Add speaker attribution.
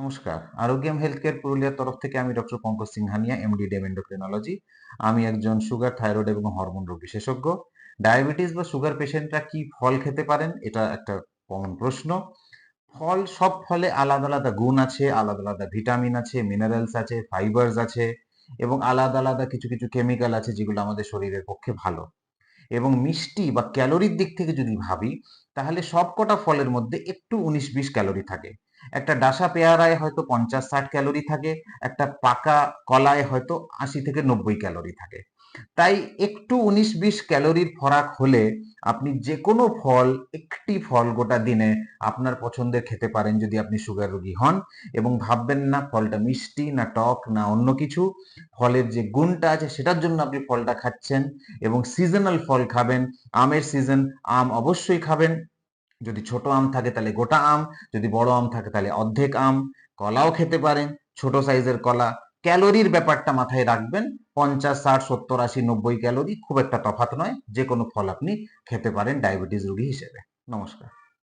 Speaker 1: নমস্কার। Arogyam health care পুরুলিয়ার তরফ থেকে আমি doctor Pankaj Singhania MD DM endocrinology আমি একজন সুগার, থাইরয়েড এবং হরমোন রোগ বিশেষজ্ঞ। ডায়াবেটিস বা সুগার পেশেন্টরা কি ফল খেতে পারেন? এটা একটা কমন প্রশ্ন। ফল, সব ফলে আলাদা আলাদা গুণ আছে, আলাদা আলাদা ভিটামিন আছে মিনারেলস আছে ফাইবার্স আছে এবং আলাদা আলাদা কিছু কিছু কেমিক্যাল আছে যেগুলো আমাদের শরীরের পক্ষে ভালো। এবং মিষ্টি বা ক্যালোরির দিক থেকে যদি ভাবি, তাহলে সবকটা ফলের মধ্যে একটু উনিশ বিশ ক্যালোরি থাকে। একটা ডাসা পেয়ারায় হয়তো পঞ্চাশ ষাট ক্যালোরি থাকে, একটা পাকা কলায় হয়তো আশি থেকে নব্বই ক্যালোরি থাকে। তাই একটু উনিশ বিশ ক্যালোরির ফরাক হলে আপনি যে কোনো ফল, একটি ফল গোটা দিনে আপনার পছন্দের খেতে পারেন যদি আপনি সুগার রোগী হন এবং ভাববেন না ফলটা মিষ্টি, না টক, না অন্য কিছু। ফলের যে গুণটা আছে সেটার জন্য আপনি ফলটা খাচ্ছেন এবং সিজনাল ফল খাবেন, আমের সিজন আম অবশ্যই খাবেন। যদি ছোট আম থাকে তাহলে গোটা আম, যদি বড় আম থাকে তাহলে অর্ধেক আম। কলাও খেতে পারেন, ছোট সাইজের কলা। ক্যালোরির ব্যাপারটা মাথায় রাখবেন, পঞ্চাশ, ষাট, সত্তর, আশি, নব্বই ক্যালোরি খুব একটা তফাৎ নয় যে কোনো ফল আপনি খেতে পারেন ডায়াবেটিস রোগী হিসেবে। নমস্কার।